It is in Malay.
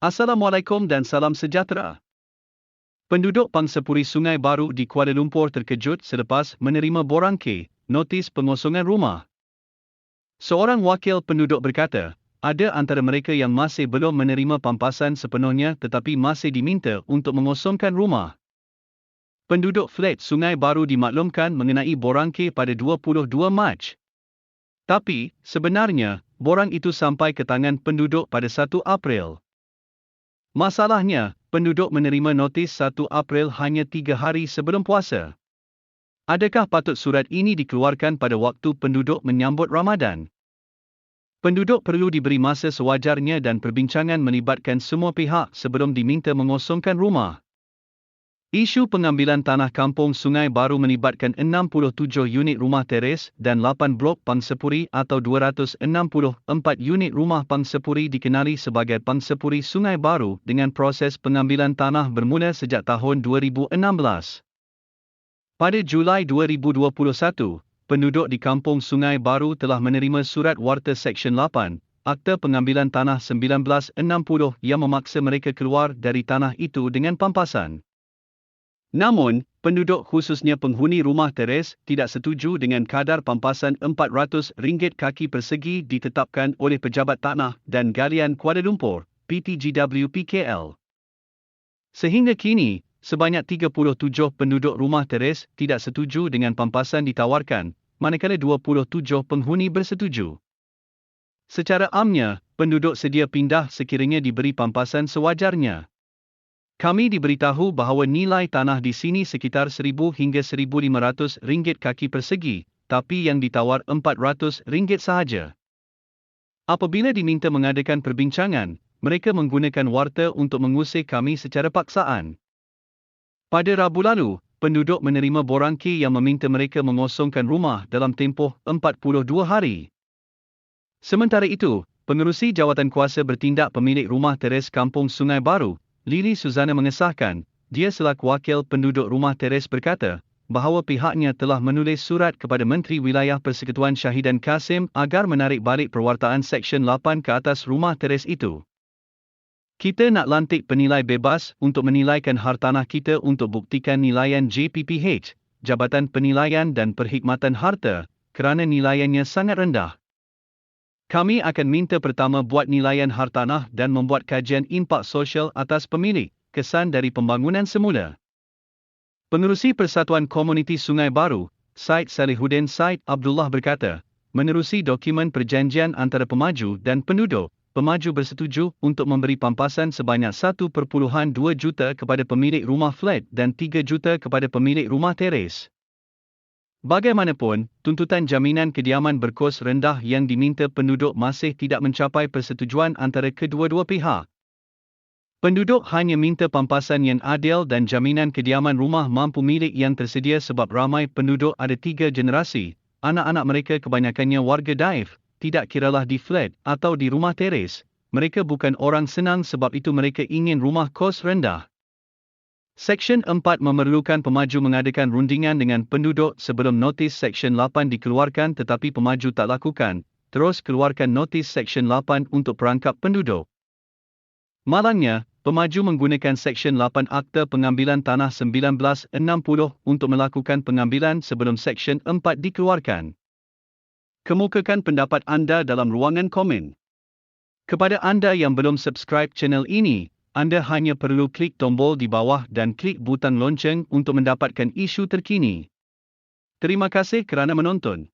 Assalamualaikum dan salam sejahtera. Penduduk Pangsapuri Sungai Baru di Kuala Lumpur terkejut selepas menerima borang K, notis pengosongan rumah. Seorang wakil penduduk berkata, ada antara mereka yang masih belum menerima pampasan sepenuhnya tetapi masih diminta untuk mengosongkan rumah. Penduduk flat Sungai Baru dimaklumkan mengenai borang K pada 22 Mac. Tapi, sebenarnya, borang itu sampai ke tangan penduduk pada 1 April. Masalahnya, penduduk menerima notis 1 April hanya 3 hari sebelum puasa. Adakah patut surat ini dikeluarkan pada waktu penduduk menyambut Ramadan? Penduduk perlu diberi masa sewajarnya dan perbincangan melibatkan semua pihak sebelum diminta mengosongkan rumah. Isu pengambilan tanah kampung Sungai Baru melibatkan 67 unit rumah teres dan 8 blok pangsepuri atau 264 unit rumah pangsepuri dikenali sebagai pangsepuri Sungai Baru dengan proses pengambilan tanah bermula sejak tahun 2016. Pada Julai 2021, penduduk di kampung Sungai Baru telah menerima surat warta Seksyen 8, Akta Pengambilan Tanah 1960 yang memaksa mereka keluar dari tanah itu dengan pampasan. Namun, penduduk khususnya penghuni rumah teres tidak setuju dengan kadar pampasan RM400 kaki persegi ditetapkan oleh Pejabat Tanah dan Galian Kuala Lumpur, PTGW PKL. Sehingga kini, sebanyak 37 penduduk rumah teres tidak setuju dengan pampasan ditawarkan, manakala 27 penghuni bersetuju. Secara amnya, penduduk sedia pindah sekiranya diberi pampasan sewajarnya. Kami diberitahu bahawa nilai tanah di sini sekitar 1000 hingga 1500 ringgit kaki persegi, tapi yang ditawar 400 ringgit sahaja. Apabila diminta mengadakan perbincangan, mereka menggunakan warta untuk mengusir kami secara paksaan. Pada Rabu lalu, penduduk menerima borang K yang meminta mereka mengosongkan rumah dalam tempoh 42 hari. Sementara itu, pengerusi jawatan kuasa bertindak pemilik rumah teres kampung Sungai Baru, Lily Suzana mengesahkan, dia selaku wakil penduduk rumah teres berkata, bahawa pihaknya telah menulis surat kepada Menteri Wilayah Persekutuan Syahidan Kasim agar menarik balik perwartaan Seksyen 8 ke atas rumah teres itu. Kita nak lantik penilai bebas untuk menilaikan hartanah kita untuk buktikan nilaian JPPH, Jabatan Penilaian dan Perkhidmatan Harta, kerana nilaiannya sangat rendah. Kami akan minta pertama buat nilaian hartanah dan membuat kajian impak sosial atas pemilik, kesan dari pembangunan semula. Pengerusi Persatuan Komuniti Sungai Baru, Said Salihuddin Said Abdullah berkata, menerusi dokumen perjanjian antara pemaju dan penduduk, pemaju bersetuju untuk memberi pampasan sebanyak 1.2 juta kepada pemilik rumah flat dan 3 juta kepada pemilik rumah teres. Bagaimanapun, tuntutan jaminan kediaman berkos rendah yang diminta penduduk masih tidak mencapai persetujuan antara kedua-dua pihak. Penduduk hanya minta pampasan yang adil dan jaminan kediaman rumah mampu milik yang tersedia sebab ramai penduduk ada tiga generasi, anak-anak mereka kebanyakannya warga daif, tidak kiralah di flat atau di rumah teres, mereka bukan orang senang sebab itu mereka ingin rumah kos rendah. Seksyen 4 memerlukan pemaju mengadakan rundingan dengan penduduk sebelum notis Seksyen 8 dikeluarkan tetapi pemaju tak lakukan, terus keluarkan notis Seksyen 8 untuk perangkap penduduk. Malangnya, pemaju menggunakan Seksyen 8 Akta Pengambilan Tanah 1960 untuk melakukan pengambilan sebelum Seksyen 4 dikeluarkan. Kemukakan pendapat anda dalam ruangan komen. Kepada anda yang belum subscribe channel ini, anda hanya perlu klik tombol di bawah dan klik butang lonceng untuk mendapatkan isu terkini. Terima kasih kerana menonton.